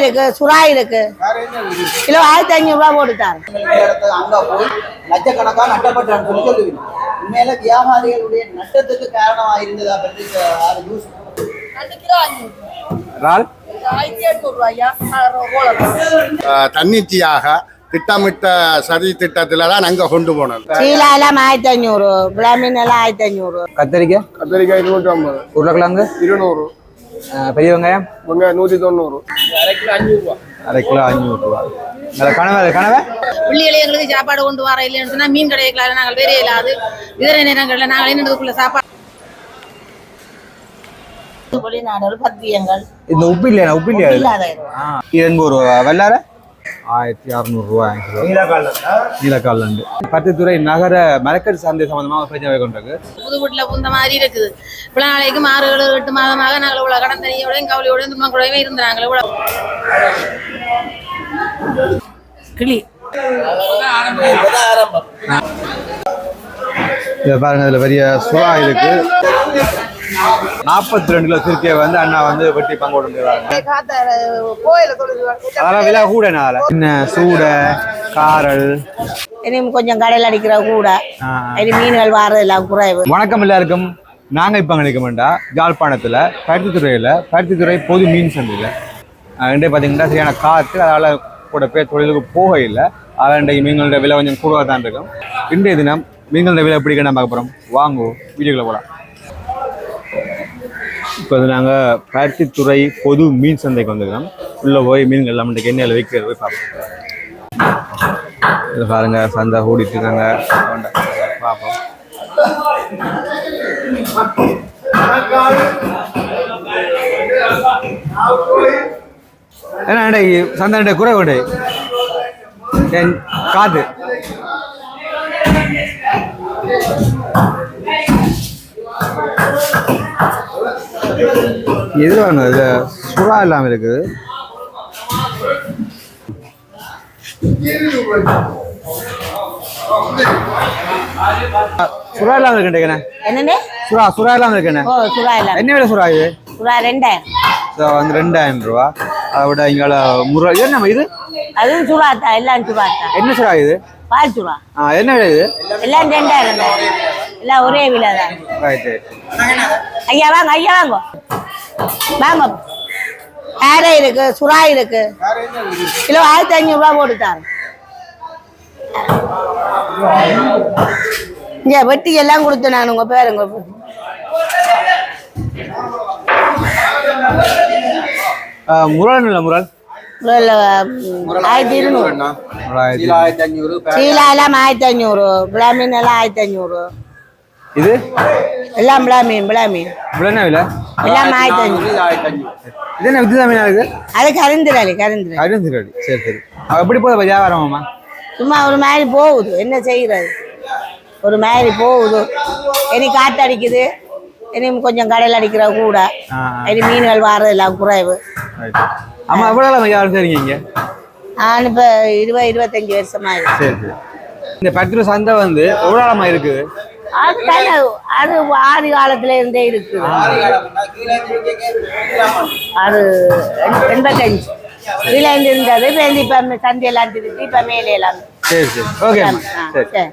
இருக்கு சுறா இருக்கு. கிலோ ஆயிரத்தி ஐநூறு ரூபா போட்டுட்டாரு. இந்த இடத்துல அங்க போய் லட்சக்கணக்கா நட்டப்பட்டான்னு சொல்லி சொல்லுவீங்க. உண்மையில வியாபாரிகளுடைய நட்டத்துக்கு இருந்ததா பற்றி ரூபாயா தன்னிச்சையாக திட்டமிட்ட சதி திட்டத்துல தான் அங்க கொண்டு போனது. சீலா எல்லாம் ஆயிரத்தி ஐநூறு பிளாமின் எல்லாம் ஆயிரத்தி ஐநூறு. கத்தரிக்காய்? கத்திரிக்காய் இருநூற்றி ஐம்பது உருளைக்கிழங்கு? இருநூறு. பெரிய வெங்காயம்? வெங்காயம் நூற்றி தொண்ணூறு. அரை கிலோ அஞ்சூறு ரூபா நல்ல கனவை கனவை? பிள்ளைகளை எங்களுக்கு சாப்பாடு கொண்டு வர இல்லைன்னு சொன்னா மீன் கிடைக்கல நாங்கள் வேற இல்லாது இதர நேரங்களில் நாங்கள் என்னதுக்குள்ள சாப்பாடு? இந்த உப்பு இல்லையா? உப்பு இல்லையா? இது. ஆயிரத்தி அறுநூறுவா நீலக்கால் பத்துத்துறை நகர மரக்கட் சந்தை சம்பந்தமாக பிரச்சனை கொண்டிருக்கு. புது வீட்டில் புந்த மாதிரி இருக்குது. இவ்வளோ நாளைக்கு ஆறு ஏழு எட்டு மாதமாக நாங்கள் இவ்வளோ கடன் தனியோடையும் கவலையோடையும் துன்பம் கூடவே இருந்தாங்க இவ்வளோ கிளி. இதை பாருங்க இதுல பெரிய சுறா இருக்கு. நாற்பத்தி ரெண்டு கிலோ திருக்கியை வந்து அண்ணா வந்து வெட்டி பங்கு கொடுக்குறாங்க அதெல்லாம் விலை கூட என்ன சூடை காரல்? இனியும் கொஞ்சம் கடையில் அடிக்கிற கூட. இனி மீன்கள் வாரதெல்லாம் குறைவு. வணக்கம் எல்லாருக்கும். நாங்க இப்ப நினைக்க வேண்டாம் யாழ்ப்பாணத்துல பருத்தித்துறையில பருத்தித்துறை பொது மீன் சந்தையில. இன்றைய பார்த்தீங்கன்னா சரியான காற்று அதனால கூட பேர் தொழிலுக்கு போக இல்லை. அதனால் இன்றைக்கு மீன்களோட விலை கொஞ்சம் கூடுதலாக தான் இருக்கும். இன்றைய தினம் மீன்களோட விலை எப்படி நம்ம பார்க்க போகிறோம் வாங்குவோம் வீடியோக்குள்ள போகலாம். இப்போ வந்து நாங்கள் பருத்தித்துறை பொது மீன் சந்தைக்கு வந்துருக்கோம் உள்ளே போய் மீன்கள் எல்லாம் எண்ணெயில் வைக்கிறது போய் பார்ப்போம். இது பாருங்க சந்தை ஓடிட்டு இருக்காங்க. பார்ப்போம். ஏன்னா டே சந்தை குறை கொண்டு என் எது வேணும் இது சுறா இல்லாமல் இருக்குது. சுறா இல்லாமல் இருக்குண்ணே என்னன்னு? சுறா சுறா இல்லாமல் இருக்குண்ணே ஓ சுறா எல்லாம் என்ன விலை சுறா இது? சுறா ரெண்டாயிரம். ஸோ வந்து ரெண்டாயிரம் ரூபா. அதை விட இங்கால முறை இது என்ன இது? அதுவும் சுறாத்தா எல்லாம் என்ன சுறா இது? பால் சுறா. ஆ என்ன விலை இது? எல்லாம் ரெண்டாயிரம் எல்லாம் ஒரே விலை தான் ஐயா வாங்க ஐயா வாங்க. வாங்க. ஆடை இருக்கு சுறா இருக்கு. கிலோ ஆயிரத்தி ஐநூறு ரூபா போட்டுட்டாரு இங்க வெட்டி எல்லாம் கொடுத்து நான் உங்க பேருங்க முரல் இல்லை முரல் ஆயிரத்தி இருநூறு. ஆயிரத்தி ஆயிரத்தி அஞ்சூறு சீலா எல்லாம் ஆயிரத்தி ஐநூறு பிளாமீன் எல்லாம் ஆயிரத்தி ஐநூறு. இது? எல்லாம் பிளாமீன் பிளாமீன் இவ்வளோ என்ன விலை எல்லாம் ஆயிரத்தி அஞ்சூறு இது என்ன வித்தியாசம் மீனா இருக்கு அது கருந்துடாளி அருண் திருடி சரி சரி. அவ எப்படி போகுது வியாபாரமாம்மா சும்மா ஒரு மாதிரி போகுது. என்ன செய்யறது ஒரு மாதிரி போகுது. இனி காற்று அடிக்குது. இனி கொஞ்சம் கடையில் அடிக்கிற கூட. இனி மீன்கள் வாரதெல்லாம் குறைவு. அம்மா எவ்வளோ வியாபாரம் செய்றீங்க இங்கே? நான் இப்போ இருபது இருபத்தஞ்சி வருஷமா இருக்கு சரி சரி. இந்த பத்து சந்தை வந்து எவ்வளோ இருக்குது? அது தானே அது ஆதி காலத்துல இருந்தே இருக்குது. அது எண்- எண்பத்தஞ்சு. கீழே இருந்து இருந்தது இப்போ இப்போ சந்தையெல்லாம் திருத்தி இப்போ மேலே எல்லாம். சரி சரி. ஓகே ஆ, சரி.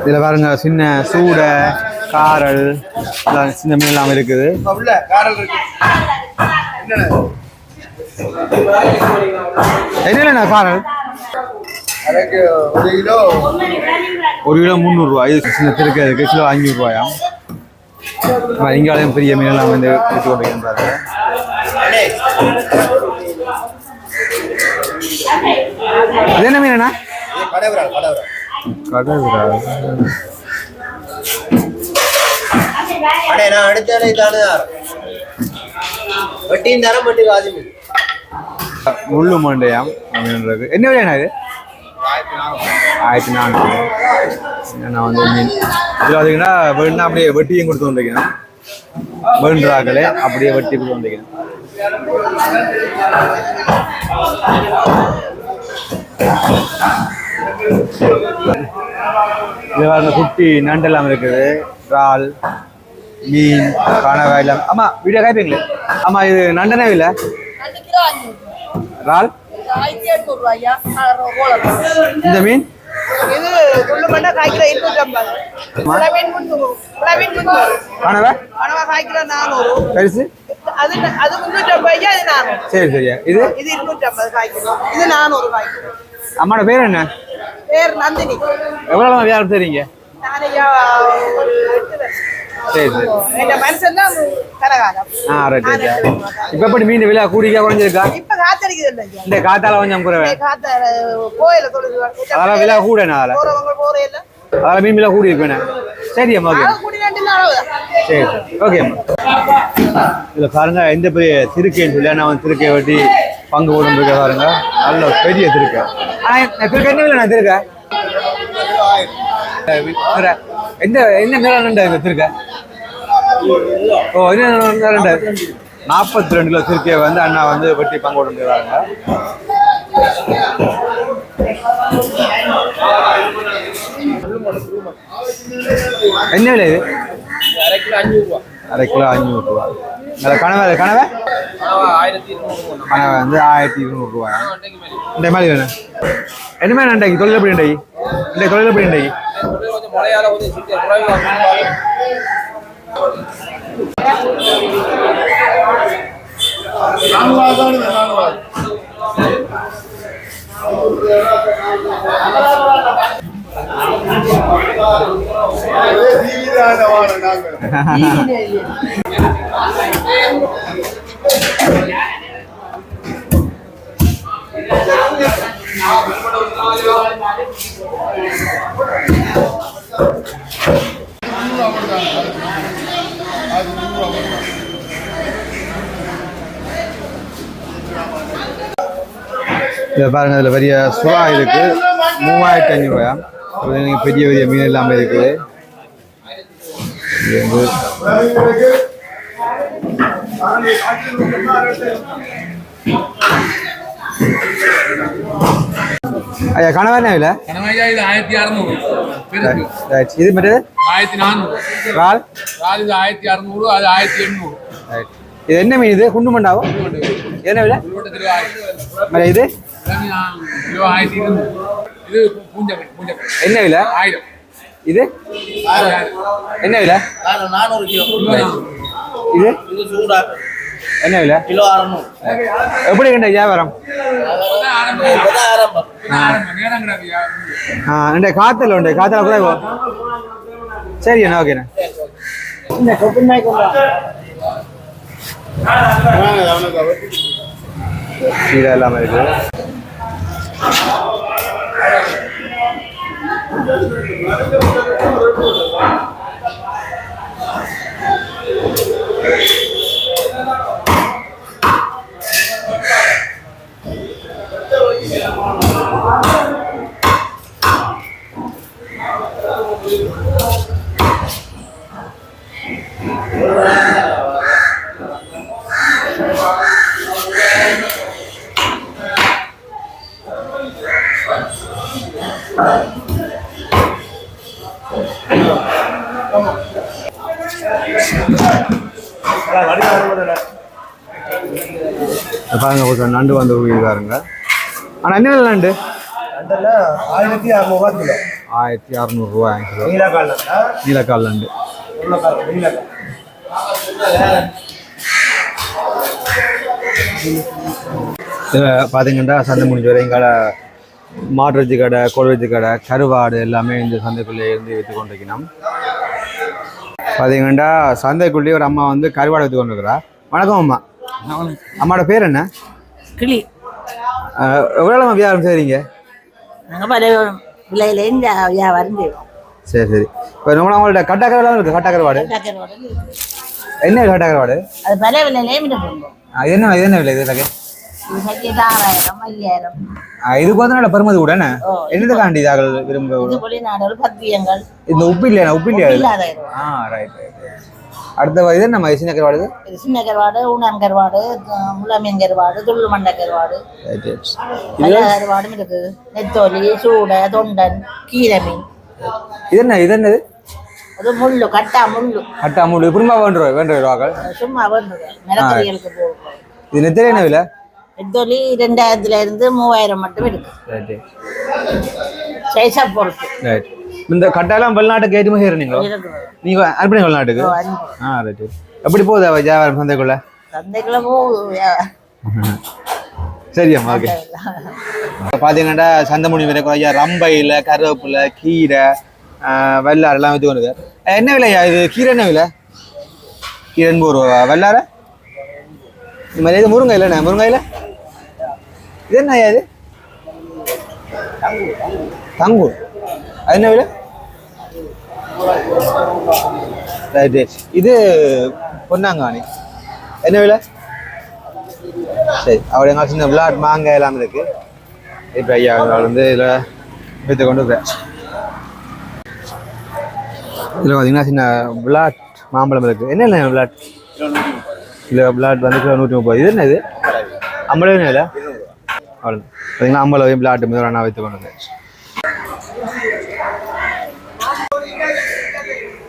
இதில் பாருங்க சின்ன சூடை காரல் சின்ன மீன் எல்லாம் இருக்குது. என்னென்ன காரல்? ஒரு கிலோ ஒரு கிலோ முந்நூறுரூவா இது சின்ன திருக்க இருக்கு கிலோ அஞ்சூறுரூவாயாம் இங்காலையும் பெரிய மீன் எல்லாம் வந்து விட்டு கொண்டு என்ன மீன் என்ன மீனா அடே நான் அடிச்சாலே தானே வட்டியும் தரம் வட்டி காசு மீன் முள்ளு மண்டையாம் அப்படின்றது. என்ன இது? ஆயிரத்தி நானூறு. நான் வந்து மீன்? இதில் பார்த்தீங்கன்னா வேணுன்னா அப்படியே வெட்டியும் கொடுத்து வந்துருக்கேன். வேண்டுறாக்களே அப்படியே வெட்டி கொடுத்து வந்துருக்கேன். இது பாருங்க குட்டி நண்டெல்லாம் இருக்குது. இறால் மீன் கனவா எல்லாம். ஆமா வீடியோ காய்ப்பீங்களே ஆமா இது நண்டனே இல்லை? இறால்? இந்த மீன்? இது நானூறு பெருசு? அது அது முந்நூற்றம்பது அது நானூறு சரி. சரியா இது இது காய்க்கிறோம் இது நானூறு காய்க்கிறோம் அம்மாவோட பேர் என்ன? பேர் நந்தினி. எவ்வளோ வியாபாரம் ஒரு எட்டு வருஷம். சரி சரி. ஆ ரைட் ரைட் இப்போ எப்படி மீன் விலை கூடிக்கா குறைஞ்சிருக்கா? இப்ப காத்தடிக்குது இந்த காத்தால கொஞ்சம் அதெல்லாம் விலை கூட அதனால அதெல்லாம் மீன் விலை கூடி இருப்பேன் சரி அம்மா ஓகே சரி ஓகே அம்மா இதில் பாருங்க எந்த பெரிய திருக்கைன்னு சொல்லி நான் வந்து திருக்கையை வெட்டி பங்கு போட்டு இருக்க பாருங்க நல்ல பெரிய திருக்கை ஆனால் திருக்கை என்ன நான் திருக்கை எந்த என்ன நேரம் நண்டா இந்த திருக்கை ஓ என்ன ரெண்டு நாற்பத்தி ரெண்டு கிலோ திருக்கையை வந்து அண்ணா வந்து வெட்டி பங்கு போட்டுருக்காங்க என்ன விலை இது? அரை கிலோ அஞ்சூறு ரூபா. நல்ல கனவை கனவை? கனவை வந்து ஆயிரத்தி இருநூறு ரூபாய் இந்த மாதிரி வேணும். என்ன மாதிரி நண்டாக்கி தொழில் எப்படி நண்டாக்கி இந்த தொழில் எப்படி நண்டாக்கி இதை பாருங்க இதில் பெரிய சுறா இருக்கு. மூவாயிரத்தி அஞ்சூறுபாயா பெரிய பெரிய மீன் எல்லாமே இருக்குது ஐயா கணமையா இது ஆயிரத்தி அறுநூறு. இது மட்டும் ஆயிரத்தி நானூறு. இறால்? ரால் இது ஆயிரத்தி அறுநூறு அது ஆயிரத்தி எண்ணூறு. இது என்ன மீன் இது? குண்டு மண்டாவோ என்ன விலை? இது ஆயிரத்தி இருநூறு. இது பூஞ்சை பூஞ்சை என்ன விலை? ஆயிரம். இது? என்ன விலை? நானூறு கிலோ. இது? இது சூடா. என்ன விலை? கிலோ அறுநூறு. எப்படி கண்ட வியாபாரம்? காத்துல உண்டு. காத்துல கூட சரி அண்ணா ஓகேண்ணா கீரை எல்லாமே இருக்கு. Thank you. பாருங்க கொஞ்சம் நண்டு வந்து இருக்காருங்க ஆனால் என்ன நண்டு? ஆயிரத்தி அறுநூறுவா கிலோ. ஆயிரத்தி அறநூறுவா கிலோ. நீலக்கால் நீலக்கால் நண்டு. இதில் பார்த்தீங்கன்னா சந்தை முடிஞ்ச வரை எங்கால மாட்டுறச்சி கடை கொழுவச்சி கடை கருவாடு எல்லாமே இந்த சந்தைக்குள்ளே இருந்து விற்று கொண்டிருக்கணும் பார்த்தீங்கன்னா சந்தைக்குள்ளேயே ஒரு அம்மா வந்து கருவாடு விற்று கொண்டிருக்கிறா. வணக்கம் அம்மா. அம்மாவோட பேர் என்ன? கிளி. எவ்வளோ வியாபாரம் செய்கிறீங்க நாங்கள் பல விலையில இந்த வியாபாரம் செய்வோம். சரி சரி. இப்போ நம்மள உங்கள்ட்ட கட்டா கருவாடு இருக்குது கட்டா கருவாடு கருவாடு இருக்கு. என்ன கட்டா கருவாடு அது பல விலையிலேயே மீன் போடுவோம் அஹ், இது என்ன இது என்ன விலை இது எனக்கு இதுக்கு வந்து நல்ல பெருமதி ஓ, என்னதுக்காண்டி இதாக விரும்ப இந்த உப்பு இல்லையா உப்பு இல்லையா ஆ ரைட் ரைட் அடுத்த இது நம்ம சின்ன கருவாடு சின்ன கருவாடு ஊனான் கருவாடு முள்ளமீன் கருவாடு துள்ளு மண்டை கருவாடு கருவாடும் இருக்குது. நெத்தோலி சூடை தொண்டன் கீரை மீன் இது என்ன இது என்னது? அது முள்ளு கட்டா முள்ளு. அட்டா மூணு இப்படிமா வேண்டுற வேண்டுற ரூபாக்கள் சும்மா வேண்டுது மிளகறிகளுக்கு போகும். இது நெத்திரி என்ன விலை? நெத்தோலி ரெண்டாயிரத்துல இருந்து மூவாயிரம் மட்டும் இருக்கு ரைட்டு சைஸா பொறுத்து. ரைட் இந்த கட்டாயெல்லாம் வெளிநாட்டுக்கு ஏற்றுமதி செய்கிறீங்களோ. நீங்கள் அனுப்பினீங்க வெளிநாட்டுக்கு. ஆ ரைட்டு எப்படி போகுது வியாபாரம் சந்தைக்குள்ள? சந்தைக்குள்ள போகுது யா- சரியாம்மா ஓகே பார்த்தீங்கன்னா சந்தை முனி விலை குறையா ரம்பையில் கருவேப்பிலை கீரை வெள்ளாறு எல்லாம் இது கொண்டு என்ன விலையா இது? கீரை என்ன விலை? கீரை ரூபா வெள்ளார இந்த மாதிரி இது முருங்கை இல்லைண்ணே முருங்கையில் இது என்ன இது? தங்கூர். அது என்ன விலை? ரைட் இது பொன்னாங்காணி என்ன விலை? சரி அவர் எங்க சின்ன விளாட் மாங்காய் எல்லாம் இருக்கு. இப்போ ஐயா வந்து இதில் வித்து கொண்டு இருக்கிறேன் இதில் பார்த்தீங்கன்னா சின்ன விளாட் மாம்பழம் இருக்கு. என்ன இல்லை விளாட் இதில் விளாட் வந்து கிலோ நூற்றி முப்பது. இது என்ன இது? ஐம்பது இல்லை அவ்வளோ பார்த்தீங்கன்னா ஐம்பது விளாட்டு முதல் நான் வைத்து கொண்டு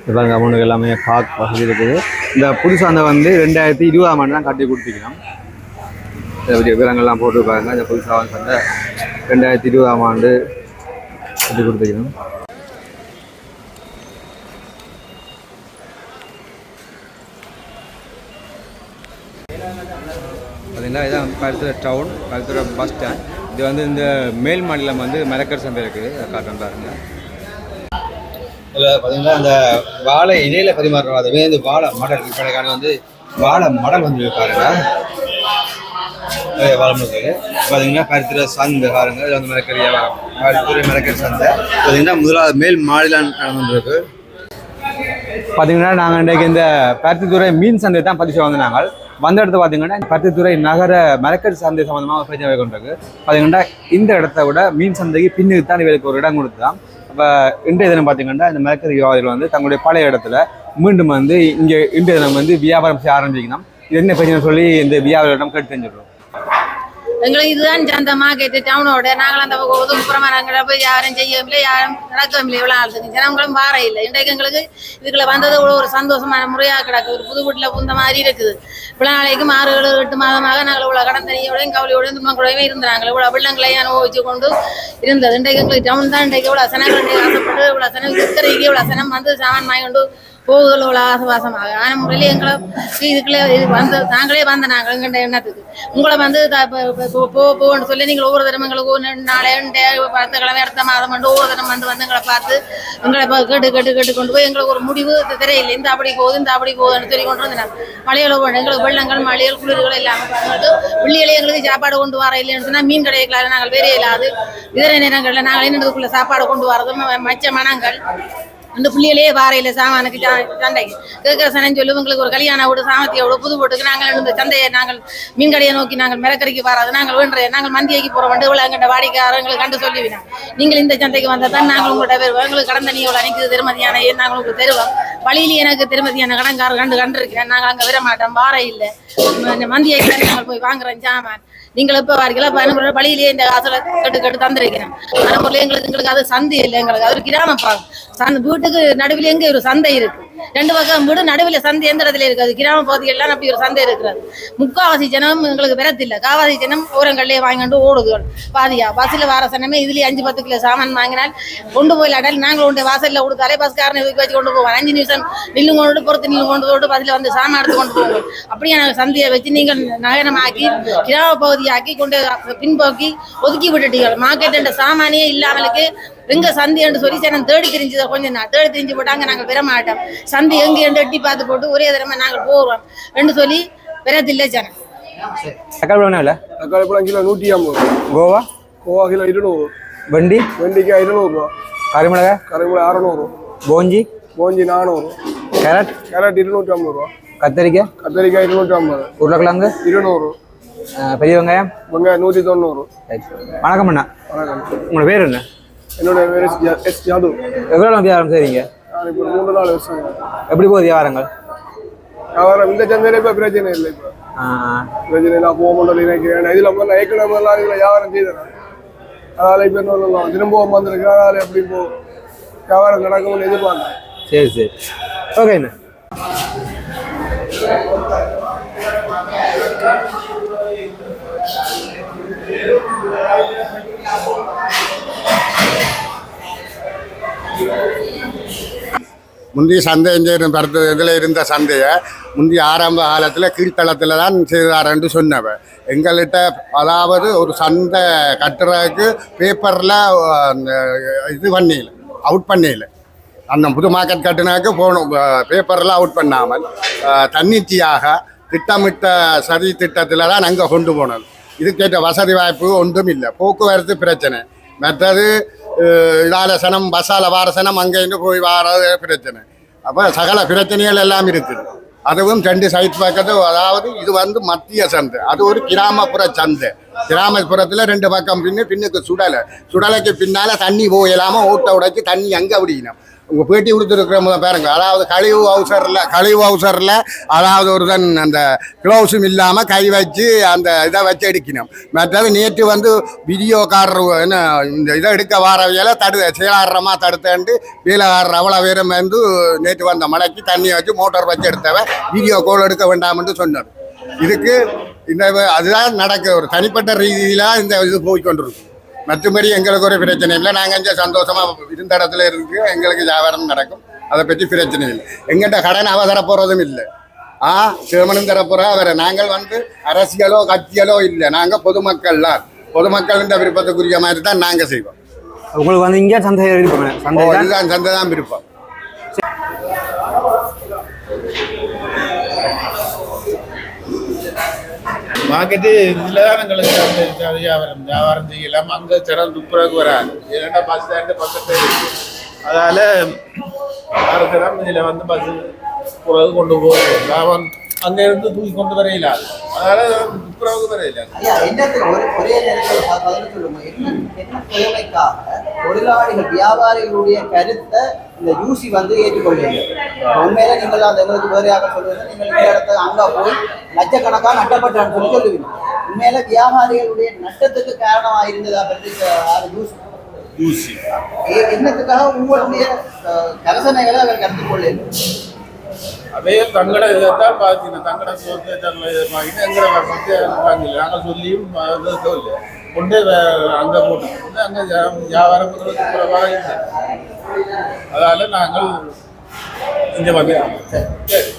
இருக்கிறேன் இப்போ அங்கே எல்லாமே காக் வசதி இருக்குது. இந்த புது சந்தை வந்து ரெண்டாயிரத்தி இருபதாம் ஆண்டு தான் கட்டி கொடுத்துக்கலாம் இதை பற்றி விவரங்கள்லாம் போட்டிருப்பாங்க. இந்த புதுசாக வந்து சந்தை ரெண்டாயிரத்தி இருபதாம் ஆண்டு கட்டி கொடுத்துக்கலாம் பார்த்தீங்கன்னா இதான் Kalutara town Kalutara bus stand. இது வந்து இந்த மேல் மாநிலம் வந்து மரக்கர் சந்தை இருக்குது. அதை காட்டுறேன் இதில் பார்த்தீங்கன்னா அந்த வாழை இலையில பரிமாறுறோம் அதுவே இந்த வாழை மடல். விற்பனைக்கான வந்து வாழை மடல் வந்து பாருங்க. வாழை பார்த்தீங்கன்னா கருத்துறை சந்தை பாருங்க. இதில் வந்து மரக்கறி வியாபாரம் கருத்துறை மரக்கறி சந்தை. பார்த்தீங்கன்னா முதலாவது மேல் மாநிலம் நடந்துருக்கு பார்த்தீங்கன்னா நாங்கள் இன்றைக்கு இந்த பருத்தித்துறை மீன் சந்தை தான் பதிச்சு வந்து நாங்கள் வந்த இடத்துல பார்த்தீங்கன்னா பருத்தித்துறை நகர மரக்கறி சந்தை சம்மந்தமாக பிரச்சனை கொண்டிருக்கு பார்த்தீங்கன்னா இந்த இடத்த விட மீன் சந்தைக்கு பின்னுக்கு தான் இவருக்கு ஒரு இடம் கொடுத்து தான் அப்போ இன்றைய தினம் பார்த்தீங்கன்னா இந்த மரக்கறி வியாபாரிகள் வந்து தங்களுடைய பழைய இடத்துல மீண்டும் வந்து இங்கே இன்றைய தினம் வந்து வியாபாரம் செய்ய ஆரம்பிக்கணும். என்ன பிரச்சனை சொல்லி இந்த வியாபாரம் கேட்டு தெரிஞ்சிடுறோம் எங்களுக்கு இதுதான் சந்த மார்க்கெட்டு டவுனோட நாங்களும் அந்த ஒதுக்குப்புறமா நாங்கள் போய் யாரும் செய்யவும் இல்லை யாரும் நடக்கவும் இல்லை இவ்வளோ செஞ்சு ஜனங்களும் வார இல்லை இன்றைக்கு எங்களுக்கு இதுக்குள்ள வந்தது இவ்வளோ ஒரு சந்தோஷமான முறையாக கிடக்கு. ஒரு புது வீட்டில் புந்த மாதிரி இருக்குது. இவ்வளோ நாளைக்கு ஆறு ஏழு எட்டு மாதமாக நாங்கள் இவ்வளோ கடன் தனியோடையும் கவலையோடையும் துன்பக்கூடவே இருந்தாங்க. இவ்வளோ வெள்ளங்களையும் அனுபவிச்சு கொண்டு இருந்தது. இன்றைக்கு எங்களுக்கு டவுன் தான். இன்றைக்கு இவ்வளோ சனங்கள் ஆசைப்பட்டு இவ்வளோ சனம் சித்தரைக்கு இவ்வளோ சனம் வந்து சாமான் வாங்கி கொண்டு போகுதல் இவ்வளோ ஆசவாசமாக. ஆனால் முறையில எங்களை இதுக்குள்ளே இது வந்து நாங்களே வந்த நாங்கள் எங்கள்கிட்ட எண்ணத்துக்கு உங்களை வந்து போ- போ போன்னு சொல்லி நீங்கள் ஒவ்வொரு தரம் எங்களுக்கு ஒரு நாளை பத்து கிழமை அடுத்த மாதம் வந்து ஒவ்வொரு தினம் வந்து வந்து எங்களை பார்த்து எங்களை இப்போ கேட்டு கேட்டு கேட்டு கொண்டு போய் எங்களுக்கு ஒரு முடிவு தெரியல. இந்த அப்படி போகுது இந்த அப்படி போகுதுன்னு சொல்லி கொண்டு வந்தாங்க மழையில போன எங்களுக்கு வெள்ளங்கள் மழைகள் குளிர்கள் இல்லாமல் பார்த்துட்டு பிள்ளைகளே எங்களுக்கு சாப்பாடு கொண்டு வர இல்லைன்னு சொன்னால் மீன் கிடைக்கல நாங்கள் வேறே இல்லாது இதர நேரங்களில் நாங்கள் என்னதுக்குள்ளே சாப்பாடு கொண்டு வரதும் மச்ச மனங்கள் அந்த பிள்ளைகளே வாரையில சாமானுக்கு சா- சண்டைக்கு கேட்கிற சனம் உங்களுக்கு ஒரு கல்யாணம் விடு சாமத்தியோட புது போட்டுக்கு நாங்கள் இந்த சந்தையை நாங்கள் மீன் கடையை நோக்கி நாங்கள் மிரக்கறிக்கு வராது. நாங்கள் வேண்டுற நாங்கள் மந்தியைக்கு போறோம் வந்து இவ்வளோ எங்கிட்ட வாடிக்கையாரர் கண்டு சொல்லிவிடும். நீங்கள் இந்த சந்தைக்கு வந்தால் தான் நாங்கள் உங்கள்கிட்ட வருவோம். எங்களுக்கு கடந்த நீ இவ்வளோ அன்னைக்கு திருமதியான ஏன் நாங்கள் உங்களுக்கு தருவோம். வழியில எனக்கு திருமதியான கடன்காரர் கண்டு கண்டிருக்கிறேன். நாங்கள் அங்கே விட மாட்டோம் வார இல்லை. மந்தியை நாங்கள் போய் வாங்குறோம் சாமான் நீங்கள் இப்போ வாரிகளா பதினொரு வழியிலேயே இந்த காசுல கட்டு கட்டு தந்திருக்கிறேன். மனமுறையில் எங்களுக்கு எங்களுக்கு அது சந்தை இல்லை எங்களுக்கு அது ஒரு கிராமம் சந்தை வீட்டுக்கு நடுவில் எங்க ஒரு சந்தை இருக்கு? ரெண்டு பக்கம் வீடு நடுவில் சந்தை எந்திரத்தில் இருக்காது. கிராம பகுதிகளெலாம் அப்படி ஒரு சந்தை இருக்கிறது. முக்காவாசி ஜனம் எங்களுக்கு விரத்தில்லை காவாசி ஜனம் ஓரங்கள்லேயே வாங்கிட்டு ஓடுது. பாதியா பஸ்ஸில் வர சனமே இதுலேயே அஞ்சு பத்து கிலோ சாமான் வாங்கினால் கொண்டு போய் அடல் நாங்கள் கொண்டு வாசலில் கொடுத்தாலே பஸ்காரனை தூக்கி வச்சு கொண்டு போவோம். அஞ்சு நிமிஷம் நில்லு கொண்டு பொறுத்து நில்லு கொண்டு போட்டு பஸ்ஸில் வந்து சாமான் எடுத்து கொண்டு போவோம். அப்படியே நாங்கள் சந்தையை வச்சு நீங்கள் நகரமாக்கி கிராம பகுதியாக்கி கொண்டு பின்போக்கி ஒதுக்கி விட்டுட்டீங்க மார்க்கெட் என்ற சாமானியே இல்லாமலுக்கு எங்க சந்தை என்று சொல்லி சரி தேடி தெரிஞ்சதை கொஞ்சம் நான் தேடி தெரிஞ்சு போட்டாங்க நாங்கள் பெற மாட்டோம். சந்தை எங்க என்று எட்டி பார்த்து போட்டு ஒரே தடவை நாங்கள் போவோம் என்று சொல்லி பெறதில்லை ஜனம். தக்காளி பழம் கிலோ நூற்றி ஐம்பது கோவா? கோவா கிலோ இருநூறு வண்டி? வெண்டைக்காய் இருநூறுவா கரிமிளகாய் கருவேப்பிலை அறநூறு போஞ்சி? போஞ்சி நானூறு. கேரட்? கேரட் இருநூற்றி ஐம்பது ரூபா. கத்தரிக்காய்? கத்திரிக்காய் இருநூற்றி ஐம்பது. உருளைக்கிழங்கு? இருநூறு. பெரிய வெங்காயம்? வெங்காயம் நூற்றி தொண்ணூறு. வணக்கம் அண்ணா. வணக்கம். உங்களோட பேர் என்ன? என்னோட பேர் எஸ் ஜா- எஸ் யாதவ் எவ்வளோ வியாபாரம் செய்றீங்க? இப்போ மூணு நாலு வருஷம் எப்படி போகுது வியாபாரங்கள்? வியாபாரம் இந்த சந்தையில இப்ப பிரச்சனை இல்லை இப்ப. பிரச்சனை இல்லை போக முடியல நினைக்கிறேன் இதுல முதல்ல ஏற்கனவே எல்லாம் இதுல வியாபாரம் செய்தேன் அதனால இப்ப என்ன திரும்பவும் வந்திருக்கு. அதனால எப்படி இப்போ வியாபாரம் நடக்கும்னு எதிர்பார்த்தேன் சரி சரி. ஓகேண்ணா. முந்தைய சந்தை பிறந்த இதில் இருந்த சந்தையை முந்தைய ஆரம்ப காலத்தில் கீழ்த்தளத்தில் தான் செய்தாரன்று சொன்னவ. எங்கள்கிட்ட அதாவது ஒரு சந்தை கட்டுறதுக்கு பேப்பரில் இது பண்ணியில அவுட் பண்ணியில அந்த புது மார்க்கெட் கட்டினாக்கு போகணும் பேப்பரில் அவுட் பண்ணாமல் தன்னிச்சையாக திட்டமிட்ட சதி திட்டத்தில் தான் அங்கே கொண்டு போனது. இதுக்கேற்ற வசதி வாய்ப்பு ஒன்றும் இல்லை. போக்குவரத்து பிரச்சனை. மற்றது இடாலசனம் பசால வாரசனம் பஸ்ஸால் வார அங்கேருந்து போய் வாரது பிரச்சனை. அப்போ சகல பிரச்சனைகள் எல்லாம் இருக்குது. அதுவும் ரெண்டு சைட் பக்கத்து அதாவது இது வந்து மத்திய சந்தை. அது ஒரு கிராமப்புற சந்தை. கிராமப்புறத்தில் ரெண்டு பக்கம் பின்னு பின்னுக்கு சுடலை. சுடலைக்கு பின்னால் தண்ணி போயிடாமல் ஓட்ட உடைச்சி தண்ணி அங்கே விடிக்கணும் உங்கள் பேட்டி கொடுத்துருக்கிறவங்க பாருங்க. அதாவது கழிவு அவசரில் கழிவு அவசரில் அதாவது ஒரு தன் அந்த க்ளவுஸும் இல்லாமல் கை வச்சு அந்த இதை வச்சு எடுக்கணும். மற்றது நேற்று வந்து வீடியோக்காரர் என்ன இந்த இதை எடுக்க வாரவையில தடு செயலாடுறமா தடுத்தேன்ட்டு வீலகாரர் அவ்வளோ வீரம் வந்து நேற்று வந்த மலைக்கு தண்ணியை வச்சு மோட்டார் வச்சு எடுத்தவன் வீடியோ கோல் எடுக்க வேண்டாம்னு சொன்னார். இதுக்கு இந்த அதுதான் நடக்க ஒரு தனிப்பட்ட ரீதியில் இந்த இது போய்கொண்டிருக்கும் மற்றபடி எங்களுக்கு ஒரு பிரச்சனை இல்லை. நாங்கள் இங்கே சந்தோஷமாக இருந்த இடத்துல இருக்கு எங்களுக்கு வியாபாரம் நடக்கும். அதை பற்றி பிரச்சனை இல்லை. எங்கிட்ட கடன் அவ தரப்போகிறதும் இல்லை. ஆ சிவமனும் தரப்போகிறா அவரை நாங்கள் வந்து அரசியலோ கட்சியலோ இல்லை. நாங்கள் பொதுமக்கள் தான் பொதுமக்களின் விருப்பத்துக்குரிய மாதிரி தான் நாங்கள் செய்வோம். உங்களுக்கு வந்து இங்கே சந்தை தான்? இதுதான் சந்தை தான் விருப்பம். மார்க்கெட்டு இதில் தான் எங்களுக்கு அந்த வியாபாரம் வியாபாரம் செய்யலாம். அங்கே சிறந்த துப்புரவுக்கு வராது. ஏன்னா பஸ் ஸ்டாண்டு பக்கத்தில் இருக்கு. அதனால் வேறு சிறம் இதில் வந்து பஸ் துப்புரவு கொண்டு போகும் லாபம் அங்கே இருந்து தூக்கி கொண்டு வர இல்லாது அதனால் துப்புரவுக்கு வர என்னத்துக்கு ஒரு ஒரே நேரத்தில் ப- பதில் சொல்லுங்க. என்ன என்ன தேவைக்காக தொழிலாளிகள் வியாபாரிகளுடைய கருத்தை இந்த யூசி வந்து ஏற்றுக்கொள்ளுங்க உண்மையில நீங்கள் அந்த எங்களுக்கு வேறையாக சொல்லுவீங்க நீங்கள் இந்த அங்க போய் லட்சக்கணக்காக நட்டப்பட்டான்னு சொல்லி சொல்லுவீங்க. உண்மையில வியாபாரிகளுடைய நட்டத்துக்கு காரணமாக இருந்ததா பற்றி யூசி? யூசி. என்னத்துக்காக உங்களுடைய அஹ், கரசனைகளை அவர் கருத்து அதே தங்கட இதைத்தான் பார்த்தீங்கன்னா தங்கட சொத்தை வாங்கிட்டு எங்களை வந்து வாங்கல நாங்கள் சொல்லியும் அது இல்லை கொண்டு அங்கே போட்டு அங்கே வியாபாரம் குறைவாக இல்லை சரி